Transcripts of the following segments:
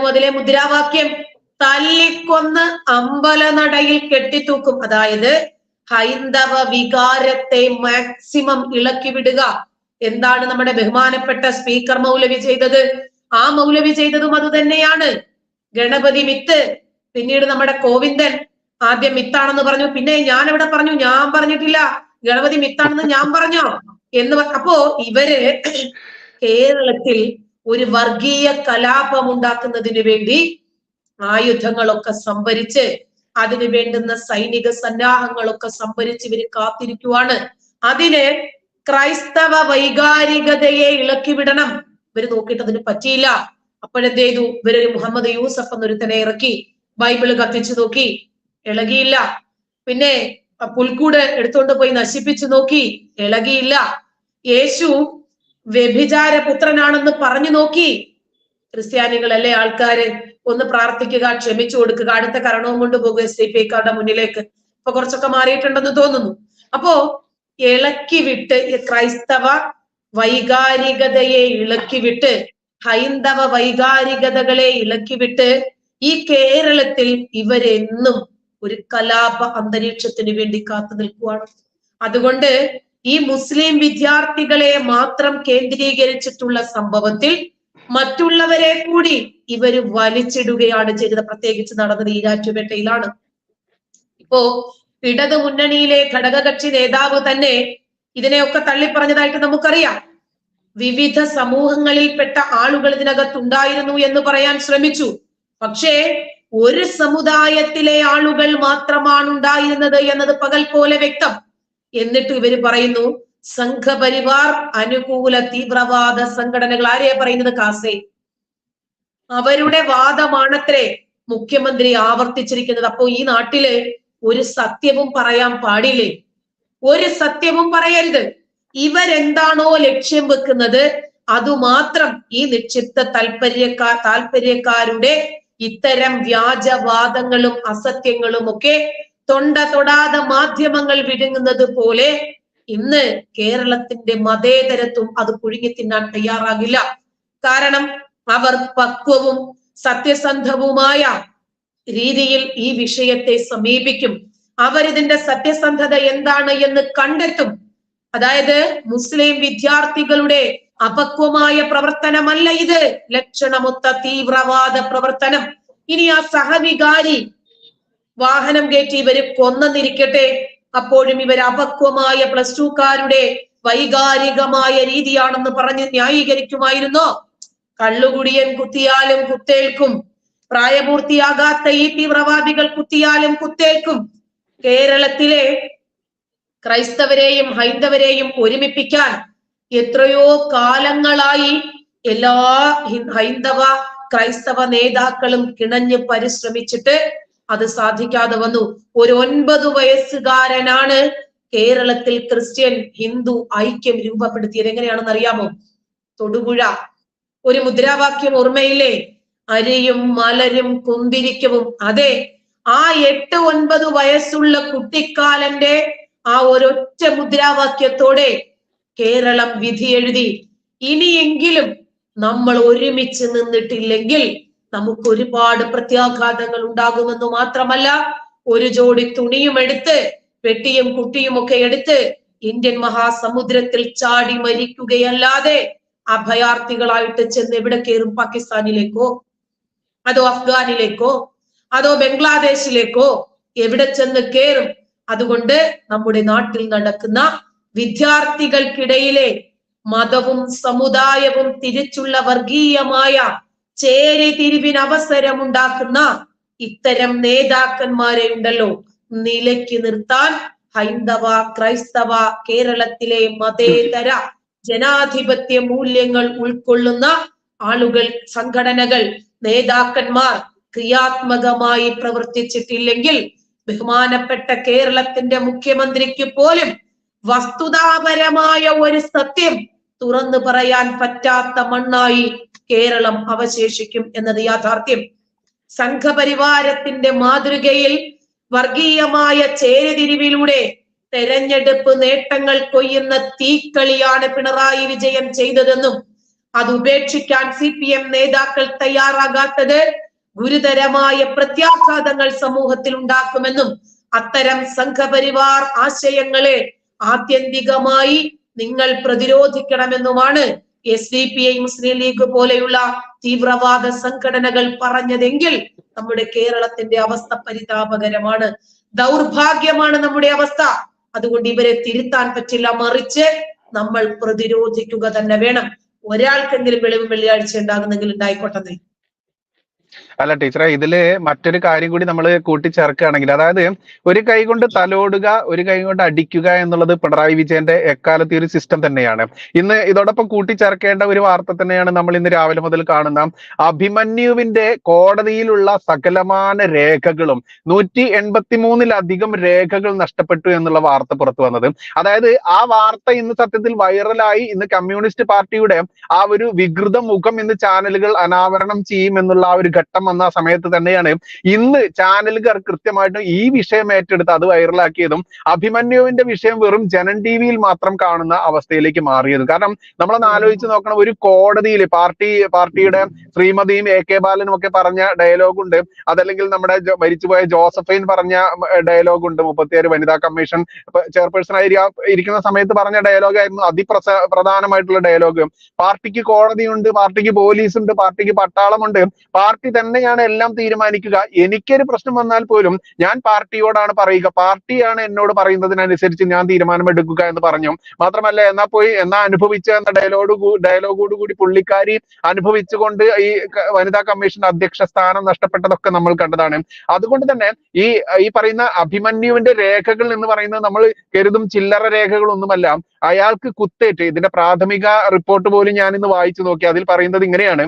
അതിലെ മുദ്രാവാക്യം തല്ലിക്കൊന്ന് അമ്പലനടയിൽ കെട്ടിത്തൂക്കും. അതായത് ഹൈന്ദവ വികാരത്തെ മാക്സിമം ഇളക്കി വിടുക. എന്താണ് നമ്മുടെ ബഹുമാനപ്പെട്ട സ്പീക്കർ മൗലവി ചെയ്തത്? ആ മൗലവി ചെയ്തതും അത് തന്നെയാണ്. ഗണപതി മിത്ത് പിന്നീട് നമ്മുടെ കോവിന്ദൻ ആദ്യം മിത്താണെന്ന് പറഞ്ഞു. പിന്നെ ഞാൻ ഇവിടെ പറഞ്ഞു ഞാൻ പറഞ്ഞിട്ടില്ല. ഗണപതി മിത്താണെന്ന് ഞാൻ പറഞ്ഞോ? എന്ന് അപ്പോ ഇവർ കേരളത്തിൽ ഒരു വർഗീയ കലാപം ഉണ്ടാക്കുന്നതിന് വേണ്ടി ആയുധങ്ങളൊക്കെ സംഭരിച്ച് അതിന് വേണ്ടുന്ന സൈനിക സന്നാഹങ്ങളൊക്കെ സംഭരിച്ച് ഇവർ കാത്തിരിക്കുവാണ്. അതിന് ക്രൈസ്തവ വൈകാരികതയെ ഇളക്കി വിടണം. ഇവർ നോക്കിയിട്ട് അതിന് പറ്റിയില്ല. അപ്പോഴെന്ത് ചെയ്തു? ഇവരൊരു മുഹമ്മദ് യൂസഫ് എന്നൊരുത്തനെ ഇറക്കി ബൈബിൾ കത്തിച്ചു നോക്കി. ഇളകിയില്ല. പിന്നെ പുൽക്കൂട് എടുത്തുകൊണ്ട് പോയി നശിപ്പിച്ചു നോക്കി. ഇളകിയില്ല. യേശു വ്യഭിചാര പുത്രനാണെന്ന് പറഞ്ഞു നോക്കി. ക്രിസ്ത്യാനികളല്ലേ ആൾക്കാര്? ഒന്ന് പ്രാർത്ഥിക്കുക ക്ഷമിച്ചു കൊടുക്കുക അടുത്ത കരണവും കൊണ്ട് പോകുക എസ് പി മുന്നിലേക്ക്. ഇപ്പൊ കുറച്ചൊക്കെ മാറിയിട്ടുണ്ടെന്ന് തോന്നുന്നു. അപ്പോ ഇളക്കി വിട്ട് ക്രൈസ്തവ വൈകാരികതയെ ഇളക്കി വിട്ട് ഹൈന്ദവ വൈകാരികതകളെ ഇളക്കി വിട്ട് ഈ കേരളത്തിൽ ഇവരെന്നും ഒരു കലാപ അന്തരീക്ഷത്തിന് വേണ്ടി കാത്തു നിൽക്കുവാണ്. അതുകൊണ്ട് ഈ മുസ്ലിം വിദ്യാർത്ഥികളെ മാത്രം കേന്ദ്രീകരിച്ചിട്ടുള്ള സംഭവത്തിൽ മറ്റുള്ളവരെ കൂടി ഇവർ വലിച്ചിടുകയാണ് ചെയ്തത്. പ്രത്യേകിച്ച് നടന്നത് ഈരാറ്റുപേട്ടയിലാണ് ഇപ്പോ ഇടതു മുന്നണിയിലെ ഘടകകക്ഷി നേതാവ് തന്നെ ഇതിനെയൊക്കെ തള്ളിപ്പറഞ്ഞതായിട്ട് നമുക്കറിയാം. വിവിധ സമൂഹങ്ങളിൽപ്പെട്ട ആളുകൾ ഇതിനകത്തുണ്ടായിരുന്നു എന്ന് പറയാൻ ശ്രമിച്ചു. പക്ഷേ ഒരു സമുദായത്തിലെ ആളുകൾ മാത്രമാണ് ഉണ്ടായിരുന്നത് എന്നത് പകൽ പോലെ വ്യക്തം. എന്നിട്ട് ഇവർ പറയുന്നു സംഘപരിവാർ അനുകൂല തീവ്രവാദ സംഘടനകൾ. ആരെയാ പറയുന്നത്? കാസേ. അവരുടെ വാദമാണത്രേ മുഖ്യമന്ത്രി ആവർത്തിച്ചിരിക്കുന്നത്. അപ്പോ ഈ നാട്ടിൽ ഒരു സത്യവും പറയാൻ പാടില്ലേ? ഒരു സത്യവും പറയരുത്. ഇവരെന്താണോ ലക്ഷ്യം വെക്കുന്നത് അതുമാത്രം ഈ നിക്ഷിപ്ത താല്പര്യക്കാർ താല്പര്യക്കാരുടെ ഇത്തരം വ്യാജവാദങ്ങളും അസത്യങ്ങളും ഒക്കെ തൊണ്ട തൊടാതെ മാധ്യമങ്ങൾ വിഴുങ്ങുന്നത് പോലെ ഇന്ന് കേരളത്തിന്റെ മതേതരത്വം അത് പുഴുങ്ങി തിന്നാൻ തയ്യാറാകില്ല. കാരണം അവർ പക്വവും സത്യസന്ധവുമായ രീതിയിൽ ഈ വിഷയത്തെ സമീപിക്കും. അവരിതിന്റെ സത്യസന്ധത എന്താണ് എന്ന് കണ്ടെത്തും. അതായത് മുസ്ലിം വിദ്യാർത്ഥികളുടെ അപക്വമായ പ്രവർത്തനമല്ല ഇത്. ലക്ഷണമൊത്ത തീവ്രവാദ പ്രവർത്തനം. ഇനി ആ സഹവികാരി വാഹനം കയറ്റി ഇവർ കൊന്നെന്നിരിക്കട്ടെ. അപ്പോഴും ഇവർ അപക്വമായ പ്ലസ് ടുക്കാരുടെ വൈകാരികമായ രീതിയാണെന്ന് പറഞ്ഞ് ന്യായീകരിക്കുമായിരുന്നോ. കള്ളുകുടിയൻ കുത്തിയാലും കുത്തേൽക്കും. പ്രായപൂർത്തിയാകാത്ത ഈ തീവ്രവാദികൾ കുത്തിയാലും കുത്തേൽക്കും. കേരളത്തിലെ ക്രൈസ്തവരെയും ഹൈന്ദവരെയും ഒരുമിപ്പിക്കാൻ എത്രയോ കാലങ്ങളായി എല്ലാ ഹൈന്ദവ ക്രൈസ്തവ നേതാക്കളും കിണഞ്ഞ് പരിശ്രമിച്ചിട്ട് അത് സാധിക്കാതെ വന്നു. ഒരു ഒൻപത് വയസ്സുകാരനാണ് കേരളത്തിൽ ക്രിസ്ത്യൻ ഹിന്ദു ഐക്യം രൂപപ്പെടുത്തിയത്. എങ്ങനെയാണെന്ന് അറിയാമോ? തൊടുപുഴ. ഒരു മുദ്രാവാക്യം ഓർമ്മയില്ലേ? അരിയും മലരും കുന്തിരിക്കവും. അതെ ആ എട്ട് ഒൻപത് വയസ്സുള്ള കുട്ടിക്കാലന്റെ ആ ഒരൊറ്റ മുദ്രാവാക്യത്തോടെ കേരളം വിധി എഴുതി ഇനിയെങ്കിലും നമ്മൾ ഒരുമിച്ച് നിന്നിട്ടില്ലെങ്കിൽ നമുക്ക് ഒരുപാട് പ്രത്യാഘാതങ്ങൾ ഉണ്ടാകുമെന്ന് മാത്രമല്ല ഒരു ജോഡി തുണിയും എടുത്ത് പെട്ടിയും കുട്ടിയും ഒക്കെ എടുത്ത് ഇന്ത്യൻ മഹാസമുദ്രത്തിൽ ചാടി മരിക്കുകയല്ലാതെ അഭയാർത്ഥികളായിട്ട് ചെന്ന് എവിടെ കയറും? പാകിസ്ഥാനിലേക്കോ? അതോ അഫ്ഗാനിലേക്കോ? അതോ ബംഗ്ലാദേശിലേക്കോ? എവിടെ ചെന്ന് കയറും? അതുകൊണ്ട് നമ്മുടെ നാട്ടിൽ നടക്കുന്ന വിദ്യാർത്ഥികൾക്കിടയിലെ മതവും സമുദായവും തിരിച്ചുള്ള വർഗീയമായ ചേരി തിരിവിന് അവസരമുണ്ടാക്കുന്ന ഇത്തരം നേതാക്കന്മാരെ ഉണ്ടല്ലോ. നിലയ്ക്ക് നിർത്താൻ ഹൈന്ദവ ക്രൈസ്തവ കേരളത്തിലെ മതേതര ജനാധിപത്യ മൂല്യങ്ങൾ ഉൾക്കൊള്ളുന്ന ആളുകൾ സംഘടനകൾ നേതാക്കന്മാർ ക്രിയാത്മകമായി പ്രവർത്തിച്ചിട്ടില്ലെങ്കിൽ ബഹുമാനപ്പെട്ട കേരളത്തിന്റെ മുഖ്യമന്ത്രിക്ക് പോലും വസ്തുതാപരമായ ഒരു സത്യം തുറന്നു പറയാൻ പറ്റാത്ത മണ്ണായി കേരളം അവശേഷിക്കും എന്നത് യാഥാർത്ഥ്യം. സംഘപരിവാരത്തിന്റെ മാതൃകയിൽ വർഗീയമായ ചേരുതിരിവിലൂടെ തെരഞ്ഞെടുപ്പ് നേട്ടങ്ങൾ കൊയ്യുന്ന തീക്കളിയാണ് പിണറായി വിജയൻ ചെയ്തതെന്നും അത് ഉപേക്ഷിക്കാൻ സി പി എം നേതാക്കൾ തയ്യാറാകാത്തത് ഗുരുതരമായ പ്രത്യാഘാതങ്ങൾ സമൂഹത്തിൽ ഉണ്ടാക്കുമെന്നും അത്തരം സംഘപരിവാർ ആശയങ്ങളെ ആത്യന്തികമായി നിങ്ങൾ പ്രതിരോധിക്കണമെന്നുമാണ് S D P I Muslim League പോലെയുള്ള തീവ്രവാദ സംഘടനകൾ പറഞ്ഞതെങ്കിൽ നമ്മുടെ കേരളത്തിന്റെ അവസ്ഥ പരിതാപകരമാണ് ദൗർഭാഗ്യമാണ് നമ്മുടെ അവസ്ഥ. അതുകൊണ്ട് ഇവരെ തിരുത്താൻ പറ്റില്ല മറിച്ച് നമ്മൾ പ്രതിരോധിക്കുക തന്നെ വേണം. ഒരാൾക്കെങ്കിലും വെളിവ് വെള്ളിയാഴ്ച ഉണ്ടാകുന്നെങ്കിൽ ഉണ്ടായിക്കോട്ടെ അല്ല ടീച്ചറെ ഇതിൽ മറ്റൊരു കാര്യം കൂടി നമ്മൾ കൂട്ടിച്ചേർക്കുകയാണെങ്കിൽ അതായത് ഒരു കൈ കൊണ്ട് തലോടുക ഒരു കൈ കൊണ്ട് അടിക്കുക എന്നുള്ളത് പിണറായി വിജയന്റെ എക്കാലത്തെ ഒരു സിസ്റ്റം തന്നെയാണ്. ഇന്ന് ഇതോടൊപ്പം കൂട്ടിച്ചേർക്കേണ്ട ഒരു വാർത്ത തന്നെയാണ് നമ്മൾ ഇന്ന് രാവിലെ മുതൽ കാണുന്ന. അഭിമന്യുവിന്റെ കോടതിയിലുള്ള സകലമാന രേഖകളും നൂറ്റി എൺപത്തി മൂന്നിലധികം രേഖകൾ നഷ്ടപ്പെട്ടു എന്നുള്ള വാർത്ത പുറത്തു വന്നത്. അതായത് ആ വാർത്ത ഇന്ന് സത്യത്തിൽ വൈറലായി. ഇന്ന് കമ്മ്യൂണിസ്റ്റ് പാർട്ടിയുടെ ആ ഒരു വികൃത മുഖം ഇന്ന് ചാനലുകൾ അനാവരണം ചെയ്യും എന്നുള്ള ആ ഒരു ഘട്ടം വന്ന ആ സമയത്ത് തന്നെയാണ് ഇന്ന് ചാനലുകാർ കൃത്യമായിട്ടും ഈ വിഷയം ഏറ്റെടുത്ത് അത് വൈറലാക്കിയതും അഭിമന്യുവിന്റെ വിഷയം വെറും ജനൻ ടി വിയിൽ മാത്രം കാണുന്ന അവസ്ഥയിലേക്ക് മാറിയത്. കാരണം നമ്മളൊന്ന് ആലോചിച്ച് നോക്കണം ഒരു കോടതിയിൽ പാർട്ടി പാർട്ടിയുടെ ശ്രീമതിയും എ കെ ബാലനും ഒക്കെ പറഞ്ഞ ഡയലോഗ് ഉണ്ട്. അതല്ലെങ്കിൽ നമ്മുടെ മരിച്ചുപോയ ജോസഫൈൻ പറഞ്ഞ ഡയലോഗ് ഉണ്ട്. മുപ്പത്തിയേഴ് വനിതാ കമ്മീഷൻ ചെയർപേഴ്സൺ ആയി ഇരിക്കുന്ന സമയത്ത് പറഞ്ഞ ഡയലോഗ് ആയിരുന്നു അതിപ്രസ പ്രധാനമായിട്ടുള്ള ഡയലോഗ് പാർട്ടിക്ക് കോടതിയുണ്ട് പാർട്ടിക്ക് പോലീസ് ഉണ്ട് പാർട്ടിക്ക് പട്ടാളമുണ്ട്. പാർട്ടി തന്നെയാണ് എല്ലാം തീരുമാനിക്കുക. എനിക്കൊരു പ്രശ്നം വന്നാൽ പോലും ഞാൻ പാർട്ടിയോടാണ് പറയുക. പാർട്ടിയാണ് എന്നോട് പറയുന്നതിനനുസരിച്ച് ഞാൻ തീരുമാനമെടുക്കുക എന്ന് പറഞ്ഞു. മാത്രമല്ല എന്നാ പോയി എന്നാ അനുഭവിച്ച എന്ന ഡയലോഗ് ഡയലോഗോട് കൂടി പുള്ളിക്കാരി അനുഭവിച്ചുകൊണ്ട് ഈ വനിതാ കമ്മീഷൻ അധ്യക്ഷ സ്ഥാനം നഷ്ടപ്പെട്ടതൊക്കെ നമ്മൾ കണ്ടതാണ്. അതുകൊണ്ട് തന്നെ ഈ ഈ പറയുന്ന അഭിമന്യുവിന്റെ രേഖകൾ എന്ന് പറയുന്നത് നമ്മൾ കരുതും ചില്ലറ രേഖകളൊന്നുമല്ല. അയാൾക്ക് കുത്തേറ്റ്. ഇതിന്റെ പ്രാഥമിക റിപ്പോർട്ട് പോലും ഞാൻ ഇന്ന് വായിച്ചു നോക്കി. അതിൽ പറയുന്നത് ഇങ്ങനെയാണ്.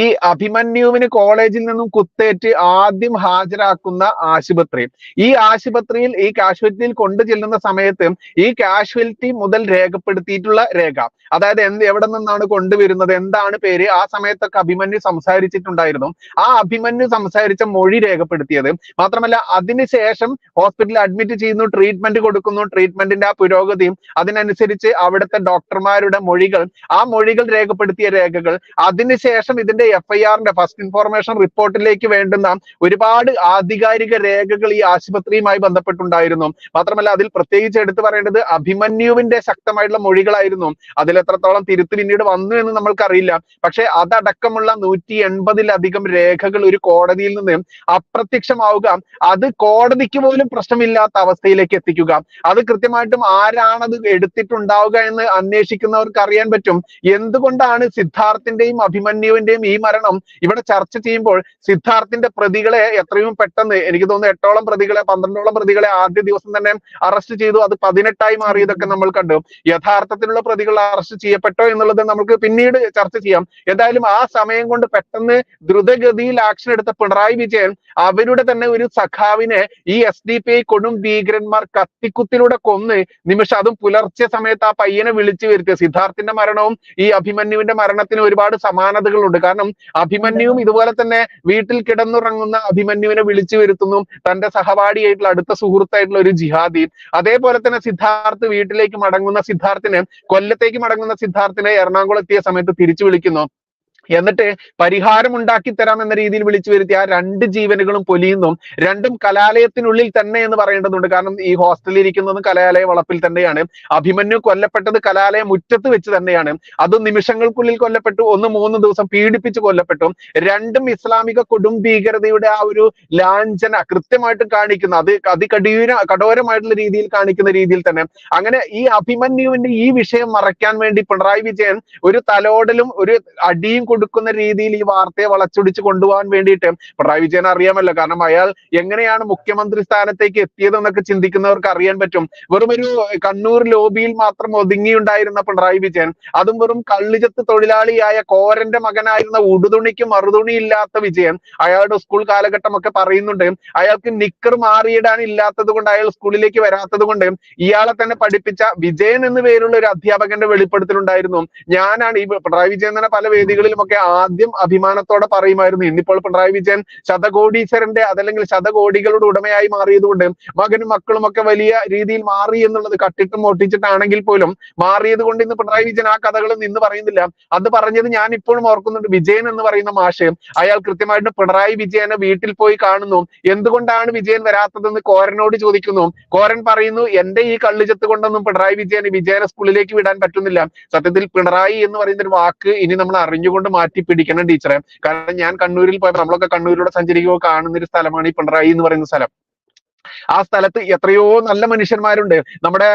ഈ അഭിമന്യുവിന് കോളേജിൽ നിന്നും കുത്തേറ്റ് ആദ്യം ഹാജരാക്കുന്ന ആശുപത്രി. ഈ ആശുപത്രിയിൽ ഈ കാഷ്വാലിറ്റിയിൽ കൊണ്ടു ചെല്ലുന്ന സമയത്ത് ഈ കാഷ്വാലിറ്റി മുതൽ രേഖപ്പെടുത്തിയിട്ടുള്ള രേഖ. അതായത് എന്ത് എവിടെ നിന്നാണ് കൊണ്ടുവരുന്നത് എന്താണ് പേര് ആ സമയത്തൊക്കെ അഭിമന്യു സംസാരിച്ചിട്ടുണ്ടായിരുന്നു. ആ അഭിമന്യു സംസാരിച്ച മൊഴി രേഖപ്പെടുത്തിയത്. മാത്രമല്ല അതിനുശേഷം ഹോസ്പിറ്റലിൽ അഡ്മിറ്റ് ചെയ്യുന്നു ട്രീറ്റ്മെന്റ് കൊടുക്കുന്നു ട്രീറ്റ്മെന്റിന്റെ ആ പുരോഗതിയും അതിനനുസരിച്ച് അവിടുത്തെ ഡോക്ടർമാരുടെ മൊഴികൾ ആ മൊഴികൾ രേഖപ്പെടുത്തിയ രേഖകൾ അതിനുശേഷം ഇതിന്റെ എഫ്ഐആറിന്റെ ഫസ്റ്റ് ഇൻഫോർമേഷൻ റിപ്പോർട്ടിലേക്ക് വേണ്ടുന്ന ഒരുപാട് ആധികാരിക രേഖകൾ ഈ ആശുപത്രിയുമായി ബന്ധപ്പെട്ടുണ്ടായിരുന്നു. മാത്രമല്ല അതിൽ പ്രത്യേകിച്ച് എടുത്തു പറയേണ്ടത് അഭിമന്യുവിന്റെ ശക്തമായിട്ടുള്ള മൊഴികളായിരുന്നു. അതിൽ എത്രത്തോളം തിരുത്ത് പിന്നീട് വന്നു എന്ന് നമ്മൾക്കറിയില്ല. പക്ഷേ അതടക്കമുള്ള നൂറ്റി എൺപതിലധികം രേഖകൾ ഒരു കോടതിയിൽ നിന്ന് അപ്രത്യക്ഷമാവുക അത് കോടതിക്ക് പോലും പ്രശ്നമില്ലാത്ത അവസ്ഥയിലേക്ക് എത്തിക്കുക. അത് കൃത്യമായിട്ടും ആരാണത് എടുത്തിട്ടുണ്ടാവുക എന്ന് അന്വേഷിക്കുന്നവർക്ക് അറിയാൻ പറ്റും. എന്തുകൊണ്ടാണ് സിദ്ധാർത്ഥിന്റെയും അഭിമന്യുവിന്റെയും ഈ മരണം ഇവിടെ ചർച്ച ചെയ്യുമ്പോൾ സിദ്ധാർത്ഥിന്റെ പ്രതികളെ എത്രയും പെട്ടെന്ന് എനിക്ക് തോന്നുന്നു എട്ടോളം പ്രതികളെ പന്ത്രണ്ടോളം പ്രതികളെ ആദ്യ ദിവസം തന്നെ അറസ്റ്റ് ചെയ്തു. അത് പതിനെട്ടായി മാറിയതൊക്കെ നമ്മൾ കണ്ടു. യഥാർത്ഥത്തിലുള്ള പ്രതികൾ അറസ്റ്റ് ചെയ്യപ്പെട്ടോ എന്നുള്ളത് നമുക്ക് പിന്നീട് ചർച്ച ചെയ്യാം. എന്തായാലും ആ സമയം കൊണ്ട് പെട്ടെന്ന് ദ്രുതഗതിയിൽ ആക്ഷൻ എടുത്ത പിണറായി വിജയൻ അവരുടെ തന്നെ ഒരു സഖാവിനെ ഈ എസ് ഡി പി ഐ കൊടും ഭീകരന്മാർ കത്തിക്കുത്തിലൂടെ കൊന്ന് നിമിഷം അതും പുലർച്ചെ സമയത്ത് ആ പയ്യനെ വിളിച്ചു വരുത്തിയ സിദ്ധാർത്ഥിന്റെ മരണവും ഈ അഭിമന്യുവിന്റെ മരണത്തിന് ഒരുപാട് സമാനതകളുണ്ട്. കാരണം അഭിമന്യുവും ഇതുപോലെ തന്നെ വീട്ടിൽ കിടന്നുറങ്ങുന്ന അഭിമന്യുവിനെ വിളിച്ചു വരുത്തുന്നു. തന്റെ സഹപാഠിയായിട്ടുള്ള അടുത്ത സുഹൃത്തായിട്ടുള്ള ഒരു ജിഹാദി. അതേപോലെ തന്നെ സിദ്ധാർത്ഥ് വീട്ടിലേക്ക് മടങ്ങുന്ന സിദ്ധാർത്ഥിനെ കൊല്ലത്തേക്ക് മടങ്ങുന്ന സിദ്ധാർത്ഥിനെ എറണാകുളം എത്തിയ സമയത്ത് തിരിച്ചു വിളിക്കുന്നു. എന്നിട്ട് പരിഹാരം ഉണ്ടാക്കി തരാം എന്ന രീതിയിൽ വിളിച്ചു വരുത്തി ആ രണ്ട് ജീവനുകളും പൊലിയുന്നു രണ്ടും കലാലയത്തിനുള്ളിൽ തന്നെ എന്ന് പറയേണ്ടതുണ്ട്. കാരണം ഈ ഹോസ്റ്റലിൽ ഇരിക്കുന്നതും കലാലയ വളപ്പിൽ തന്നെയാണ്. അഭിമന്യു കൊല്ലപ്പെട്ടത് കലാലയ മുറ്റത്ത് വെച്ച് തന്നെയാണ്. അത് നിമിഷങ്ങൾക്കുള്ളിൽ കൊല്ലപ്പെട്ടു ഒന്ന് മൂന്ന് ദിവസം പീഡിപ്പിച്ച് കൊല്ലപ്പെട്ടു. രണ്ടും ഇസ്ലാമിക കൊടും ഭീകരതയുടെ ആ ഒരു ലാഞ്ചന കൃത്യമായിട്ട് കാണിക്കുന്ന അത് അതികഠിന കഠോരമായിട്ടുള്ള രീതിയിൽ കാണിക്കുന്ന രീതിയിൽ തന്നെ. അങ്ങനെ ഈ അഭിമന്യുവിന്റെ ഈ വിഷയം മറയ്ക്കാൻ വേണ്ടി പിണറായി വിജയൻ ഒരു തലോടലും ഒരു അടിയും കൊടുക്കുന്ന രീതിയിൽ ഈ വാർത്തയെ വളച്ചൊടിച്ച് കൊണ്ടുപോകാൻ വേണ്ടിയിട്ട്. പിണറായി വിജയൻ അറിയാമല്ലോ. കാരണം അയാൾ എങ്ങനെയാണ് മുഖ്യമന്ത്രി സ്ഥാനത്തേക്ക് എത്തിയതെന്നൊക്കെ ചിന്തിക്കുന്നവർക്ക് അറിയാൻ പറ്റും. വെറും ഒരു കണ്ണൂർ ലോബിയിൽ മാത്രം ഒതുങ്ങിയുണ്ടായിരുന്ന പിണറായി വിജയൻ അതും വെറും കള്ളിചത്ത് തൊഴിലാളിയായ കോരന്റെ മകനായിരുന്ന ഉടുതുണിക്ക് മറുതുണി ഇല്ലാത്ത വിജയൻ അയാളുടെ സ്കൂൾ കാലഘട്ടം ഒക്കെ പറയുന്നുണ്ട്. അയാൾക്ക് നിക്കർ മാറിയിടാൻ ഇല്ലാത്തത് കൊണ്ട് അയാൾ സ്കൂളിലേക്ക് വരാത്തത് കൊണ്ട് ഇയാളെ തന്നെ പഠിപ്പിച്ച വിജയൻ എന്ന് പേരുള്ള ഒരു അധ്യാപകന്റെ വെളിപ്പെടുത്തലുണ്ടായിരുന്നു. ഞാനാണ് ഈ പിണറായി വിജയൻ തന്നെ പല വേദികളിലും ഒക്കെ ആദ്യം അഭിമാനത്തോടെ പറയുമായിരുന്നു ഇന്നിപ്പോൾ പിണറായി വിജയൻ ശതകോടീശ്വരന്റെ അതല്ലെങ്കിൽ ശതകോടികളുടെ ഉടമയായി മാറിയതുകൊണ്ട് മകനും മക്കളും ഒക്കെ വലിയ രീതിയിൽ മാറി എന്നുള്ളത് കട്ടിട്ടും ഒട്ടിച്ചിട്ടാണെങ്കിൽ പോലും മാറിയത് കൊണ്ട് ഇന്ന് പിണറായി വിജയൻ ആ കഥകളൊന്നും ഇന്ന് പറയുന്നില്ല. അത് പറഞ്ഞത് ഞാൻ ഇപ്പോഴും ഓർക്കുന്നുണ്ട്. വിജയൻ എന്ന് പറയുന്ന മാഷ് അയാൾ കൃത്യമായിട്ട് പിണറായി വിജയനെ വീട്ടിൽ പോയി കാണുന്നു. എന്തുകൊണ്ടാണ് വിജയൻ വരാത്തതെന്ന് കോരനോട് ചോദിക്കുന്നു. കോരൻ പറയുന്നു എന്റെ ഈ കള്ളിച്ചത്ത് കൊണ്ടൊന്നും പിണറായി വിജയന് വിജയനെ സ്കൂളിലേക്ക് വിടാൻ പറ്റുന്നില്ല. സത്യത്തിൽ പിണറായി എന്ന് പറയുന്ന ഒരു വാക്ക് ഇനി നമ്മൾ അറിഞ്ഞുകൊണ്ട് മാറ്റി പിടിക്കണം ടീച്ചറെ. കാരണം ഞാൻ കണ്ണൂരിൽ പോയപ്പോൾ നമ്മളൊക്കെ കണ്ണൂരിലൂടെ സഞ്ചരിക്കുമ്പോൾ കാണുന്ന ഒരു സ്ഥലമാണ് ഈ പിണറായി എന്ന് പറയുന്ന സ്ഥലം. ആ സ്ഥലത്ത് എത്രയോ നല്ല മനുഷ്യന്മാരുണ്ട്. നമ്മുടെ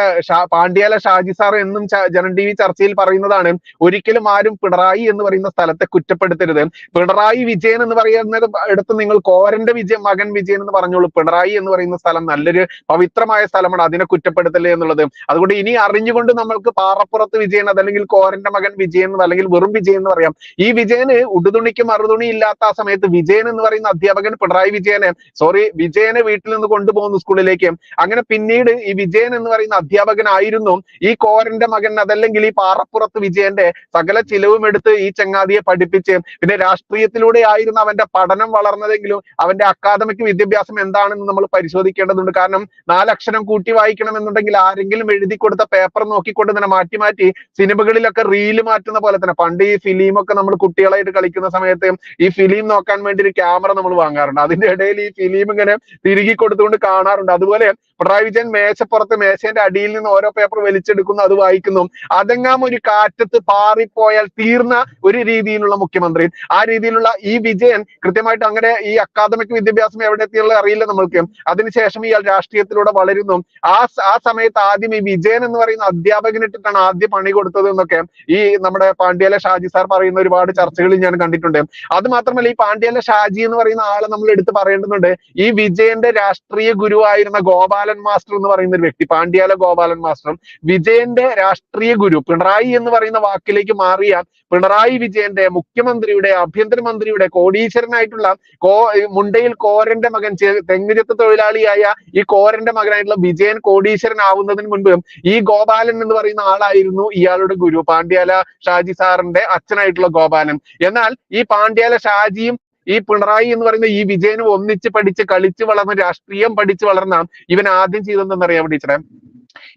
പാണ്ഡ്യാല ഷാജി സാർ എന്നും ജനം ടി ചർച്ചയിൽ പറയുന്നതാണ് ഒരിക്കലും ആരും പിണറായി എന്ന് പറയുന്ന സ്ഥലത്തെ കുറ്റപ്പെടുത്തരുത്. പിണറായി വിജയൻ എന്ന് പറയുന്നത് എടുത്ത് നിങ്ങൾ കോരന്റെ വിജയൻ മകൻ വിജയൻ എന്ന് പറഞ്ഞോളൂ. പിണറായി എന്ന് പറയുന്ന സ്ഥലം നല്ലൊരു പവിത്രമായ സ്ഥലമാണ് അതിനെ കുറ്റപ്പെടുത്തല്ലേ എന്നുള്ളത്. അതുകൊണ്ട് ഇനി അറിഞ്ഞുകൊണ്ട് നമ്മൾക്ക് പാറപ്പുറത്ത് വിജയൻ അതല്ലെങ്കിൽ കോരന്റെ മകൻ വിജയൻ അല്ലെങ്കിൽ വെറും വിജയൻ എന്ന് പറയാം. ഈ വിജയന് ഉടുതുണിക്ക് മറുതുണി ഇല്ലാത്ത ആ സമയത്ത് വിജയൻ എന്ന് പറയുന്ന അധ്യാപകൻ പിണറായി വിജയനെ സോറി വിജയനെ വീട്ടിൽ നിന്ന് കൊണ്ടുപോകുന്നു സ്കൂളിലേക്ക്. അങ്ങനെ പിന്നീട് ഈ വിജയൻ എന്ന് പറയുന്ന അധ്യാപകനായിരുന്നു ഈ കോരന്റെ മകൻ അതല്ലെങ്കിൽ ഈ പാറപ്പുറത്ത് വിജയന്റെ സകല ചിലവും എടുത്ത് ഈ ചങ്ങാതിയെ പഠിപ്പിച്ച് പിന്നെ രാഷ്ട്രീയത്തിലൂടെ ആയിരുന്നു അവന്റെ പഠനം വളർന്നതെങ്കിലും അവന്റെ അക്കാദമിക് വിദ്യാഭ്യാസം എന്താണെന്ന് നമ്മൾ പരിശോധിക്കേണ്ടതുണ്ട്. കാരണം നാലക്ഷരം കൂട്ടി വായിക്കണം എന്നുണ്ടെങ്കിൽ ആരെങ്കിലും എഴുതി കൊടുത്ത പേപ്പർ നോക്കിക്കൊണ്ട് തന്നെ മാറ്റി മാറ്റി സിനിമകളിലൊക്കെ റീൽ മാറ്റുന്ന പോലെ തന്നെ. പണ്ട് ഈ ഫിലിം ഒക്കെ നമ്മൾ കുട്ടികളായിട്ട് കളിക്കുന്ന സമയത്ത് ഈ ഫിലിം നോക്കാൻ വേണ്ടി ഒരു ക്യാമറ നമ്മൾ വാങ്ങാറുണ്ട്. അതിന്റെ ഇടയിൽ ഈ ഫിലിം ഇങ്ങനെ തിരികെ കൊടുത്തുകൊണ്ട് കാണാറുണ്ട്. അതുപോലെ പിണറായി വിജയൻ മേശപ്പുറത്ത് മേശന്റെ അടിയിൽ നിന്ന് ഓരോ പേപ്പർ വലിച്ചെടുക്കുന്നു അത് വായിക്കുന്നു. അതെങ്ങാം ഒരു കാറ്റത്ത് പാറിപ്പോയാൽ തീർന്ന ഒരു രീതിയിലുള്ള മുഖ്യമന്ത്രി. ആ രീതിയിലുള്ള ഈ വിജയൻ കൃത്യമായിട്ട് അങ്ങനെ ഈ അക്കാദമിക് വിദ്യാഭ്യാസം എവിടെ എത്തിയുള്ള അറിയില്ല നമ്മൾക്ക്. അതിനുശേഷം ഇയാൾ രാഷ്ട്രീയത്തിലൂടെ വളരുന്നു. ആ ആ സമയത്ത് ആദ്യം ഈ വിജയൻ എന്ന് പറയുന്ന അധ്യാപകനിട്ടിട്ടാണ് ആദ്യ പണി കൊടുത്തത് എന്നൊക്കെ ഈ നമ്മുടെ പാണ്ഡ്യാല ഷാജി സാർ പറയുന്ന ഒരുപാട് ചർച്ചകളിൽ ഞാൻ കണ്ടിട്ടുണ്ട്. അത് മാത്രമല്ല ഈ പാണ്ഡ്യാല ഷാജി എന്ന് പറയുന്ന ആളെ നമ്മൾ എടുത്ത് പറയേണ്ടതുണ്ട്. ഈ വിജയന്റെ രാഷ്ട്രീയ ഗുരുവായിരുന്ന ഗോപാലൻ മാസ്റ്റർ എന്ന് പറയുന്ന ഒരു വ്യക്തി പാണ്ഡ്യാല ഗോപാലൻ മാസ്റ്ററും വിജയന്റെ രാഷ്ട്രീയ ഗുരു പിണറായി എന്ന് പറയുന്ന വാക്കിലേക്ക് മാറിയ പിണറായി വിജയന്റെ മുഖ്യമന്ത്രിയുടെ ആഭ്യന്തരമന്ത്രിയുടെ കോടീശ്വരനായിട്ടുള്ള കോ മുണ്ടയിൽ കോരന്റെ മകൻ തെങ്ങുചെത്ത് തൊഴിലാളിയായ ഈ കോരന്റെ മകനായിട്ടുള്ള വിജയൻ കോടീശ്വരനാവുന്നതിന് മുൻപ് ഈ ഗോപാലൻ എന്ന് പറയുന്ന ആളായിരുന്നു ഇയാളുടെ ഗുരു പാണ്ഡ്യാല ഷാജി സാറിന്റെ അച്ഛനായിട്ടുള്ള ഗോപാലൻ. എന്നാൽ ഈ പാണ്ഡ്യാല ഷാജിയും ഈ പിണറായി എന്ന് പറയുന്ന ഈ വിജയനും ഒന്നിച്ച് പഠിച്ച് കളിച്ച് വളർന്ന രാഷ്ട്രീയം പഠിച്ച് വളർന്ന ഇവൻ ആദ്യം ചെയ്തതെന്നറിയാം ടീച്ചറെ?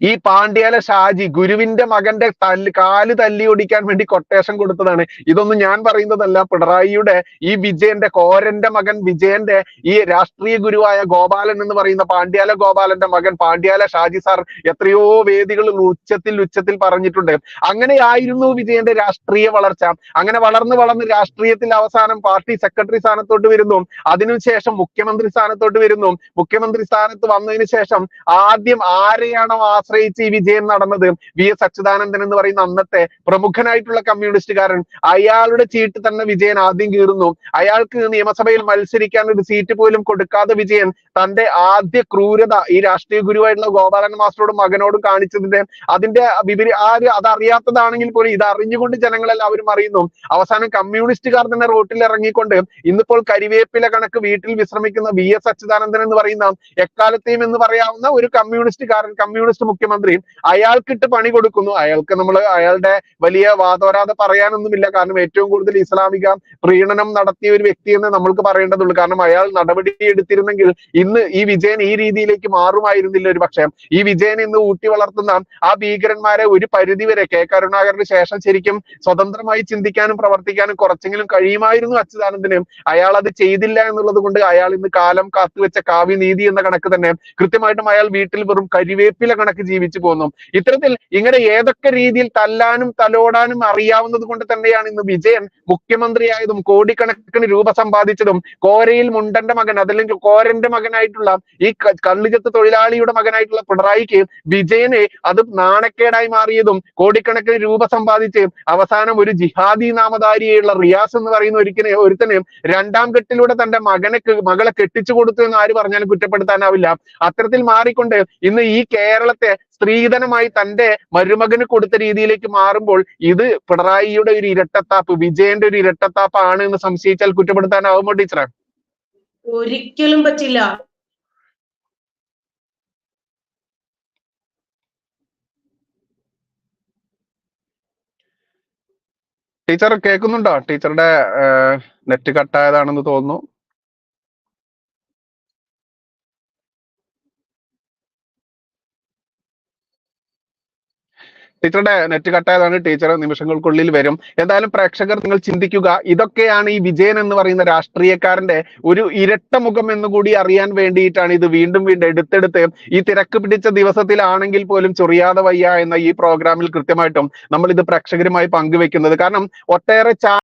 ഈ പാണ്ഡ്യാല ഷാജി ഗുരുവിന്റെ മകന്റെ തല്ല് കാൽ തല്ലി ഒടിക്കാൻ വേണ്ടി കൊട്ടേഷൻ കൊടുത്തതാണ്. ഇതൊന്നും ഞാൻ പറയുന്നതല്ല. പിണറായിയുടെ ഈ വിജയന്റെ കോരന്റെ മകൻ വിജയന്റെ ഈ രാഷ്ട്രീയ ഗുരുവായ ഗോപാലൻ എന്ന് പറയുന്ന പാണ്ഡ്യാല ഗോപാലന്റെ മകൻ പാണ്ഡ്യാല ഷാജി സാർ എത്രയോ വേദികളിൽ ഉച്ചത്തിൽ ഉച്ചത്തിൽ പറഞ്ഞിട്ടുണ്ട്. അങ്ങനെയായിരുന്നു വിജയന്റെ രാഷ്ട്രീയ വളർച്ച. അങ്ങനെ വളർന്ന് വളർന്ന് രാഷ്ട്രീയത്തിൽ അവസാനം പാർട്ടി സെക്രട്ടറി സ്ഥാനത്തോട്ട് വരുന്നു. അതിനുശേഷം മുഖ്യമന്ത്രി സ്ഥാനത്തോട്ട് വരുന്നു. മുഖ്യമന്ത്രി സ്ഥാനത്ത് വന്നതിന് ശേഷം ആദ്യം ആരെയാണോ ആശ്രയിച്ച് ഈ വിജയം നടന്നത് വി എസ് അച്യുതാനന്ദൻ എന്ന് പറയുന്ന അന്നത്തെ പ്രമുഖനായിട്ടുള്ള കമ്മ്യൂണിസ്റ്റുകാരൻ. അയാളുടെ ചീട്ട് തന്നെ വിജയൻ ആദ്യം കീറുന്നു. അയാൾക്ക് നിയമസഭയിൽ മത്സരിക്കാൻ ഒരു സീറ്റ് പോലും കൊടുക്കാതെ വിജയൻ തന്റെ ആദ്യ ക്രൂരത ഈ രാഷ്ട്രീയ ഗുരുവായിട്ടുള്ള ഗോപാലൻ മാസ്റ്ററോടും മകനോടും കാണിച്ചതിന്റെ അതിന്റെ വിപരി ആ ഒരു അത് അറിയാത്തതാണെങ്കിൽ പോലും ഇത് അറിഞ്ഞുകൊണ്ട് ജനങ്ങളെല്ലാവരും അറിയുന്നു. അവസാനം കമ്മ്യൂണിസ്റ്റുകാർ തന്നെ റോട്ടിൽ ഇറങ്ങിക്കൊണ്ട് ഇന്നിപ്പോൾ കരിവേപ്പില കണക്ക് വീട്ടിൽ വിശ്രമിക്കുന്ന വി എസ് അച്യുതാനന്ദൻ എന്ന് പറയുന്ന എക്കാലത്തെയും എന്ന് പറയാവുന്ന ഒരു കമ്മ്യൂണിസ്റ്റുകാരൻ കമ്മ്യൂണിസ്റ്റ് മുഖ്യമന്ത്രി അയാൾക്കിട്ട് പണി കൊടുക്കുന്നു. അയാൾക്ക് നമ്മൾ അയാളുടെ വലിയ വാദോരാതെ പറയാനൊന്നുമില്ല. കാരണം ഏറ്റവും കൂടുതൽ ഇസ്ലാമിക പ്രീണനം നടത്തിയ ഒരു വ്യക്തി എന്ന് നമ്മൾക്ക് പറയേണ്ടതുള്ളൂ. കാരണം അയാൾ നടപടി എടുത്തിരുന്നെങ്കിൽ ഇന്ന് ഈ വിജയൻ ഈ രീതിയിലേക്ക് മാറുമായിരുന്നില്ല ഒരു പക്ഷേ. ഈ വിജയൻ ഇന്ന് ഊട്ടി വളർത്തുന്ന ആ ഭീകരന്മാരെ ഒരു പരിധി വരെ കെ. കരുണാകരന് ശേഷം ശരിക്കും സ്വതന്ത്രമായി ചിന്തിക്കാനും പ്രവർത്തിക്കാനും കുറച്ചെങ്കിലും കഴിയുമായിരുന്നു അച്യുതാനന്ദന്. അയാൾ അത് ചെയ്തില്ല എന്നുള്ളത് കൊണ്ട് അയാൾ ഇന്ന് കാലം കാത്തുവെച്ച കാവ്യനീതി എന്ന കണക്ക് തന്നെ കൃത്യമായിട്ടും അയാൾ വീട്ടിൽ വെറും കരിവേപ്പില കണക്ക് ജീവിച്ചു പോകുന്നു. ഇത്തരത്തിൽ ഇങ്ങനെ ഏതൊക്കെ രീതിയിൽ തല്ലാനും തലോടാനും അറിയാവുന്നത് കൊണ്ട് തന്നെയാണ് ഇന്ന് വിജയൻ മുഖ്യമന്ത്രിയായതും കോടിക്കണക്കിന് രൂപ സമ്പാദിച്ചതും കോരയിൽ മുണ്ടന്റെ മകൻ അതല്ലെങ്കിൽ കോരന്റെ മകനായിട്ടുള്ള ഈ കള്ളിജത്ത് തൊഴിലാളിയുടെ മകനായിട്ടുള്ള പിണറായിക്ക് വിജയനെ അത് നാണക്കേടായി മാറിയതും കോടിക്കണക്കിന് രൂപ സമ്പാദിച്ച് അവസാനം ഒരു ജിഹാദി നാമധാരിയുള്ള റിയാസ് എന്ന് പറയുന്ന ഒരിക്കനെ ഒരുത്തനെ രണ്ടാം കെട്ടിലൂടെ തന്റെ മകനെ മകളെ കെട്ടിച്ചു കൊടുത്തു എന്ന് ആര് പറഞ്ഞാലും കുറ്റപ്പെടുത്താനാവില്ല. അത്തരത്തിൽ മാറിക്കൊണ്ട് ഇന്ന് ഈ കേരളത്തെ സ്ത്രീധനമായി തന്റെ മരുമകന് കൊടുത്ത രീതിയിലേക്ക് മാറുമ്പോൾ ഇത് പിണറായിയുടെ ഒരു ഇരട്ടത്താപ്പ് വിജയന്റെ ഒരു ഇരട്ടത്താപ്പ് ആണ് എന്ന് സംശയിച്ചാൽ കുറ്റപ്പെടുത്താനാവുമോ ടീച്ചറെ? ഒരിക്കലും പറ്റില്ല. ടീച്ചർ കേൾക്കുന്നുണ്ടോ? ടീച്ചറുടെ നെറ്റ് കട്ടായതാണെന്ന് തോന്നുന്നു. ടീച്ചറുടെ നെറ്റ് കട്ടായതാണ് ടീച്ചർ നിമിഷങ്ങൾക്കുള്ളിൽ വരും. എന്തായാലും പ്രേക്ഷകർ നിങ്ങൾ ചിന്തിക്കുക ഇതൊക്കെയാണ് ഈ വിജയൻ എന്ന് പറയുന്ന രാഷ്ട്രീയക്കാരന്റെ ഒരു ഇരട്ട മുഖം എന്ന് കൂടി അറിയാൻ വേണ്ടിയിട്ടാണ് ഇത് വീണ്ടും വീണ്ടും എടുത്തെടുത്ത് ഈ തിരക്ക് പിടിച്ച ദിവസത്തിലാണെങ്കിൽ പോലും ചൊറിയാതെ വയ്യ എന്ന ഈ പ്രോഗ്രാമിൽ കൃത്യമായിട്ടും നമ്മൾ ഇത് പ്രേക്ഷകരുമായി പങ്കുവെക്കുന്നത്. കാരണം ഒട്ടേറെ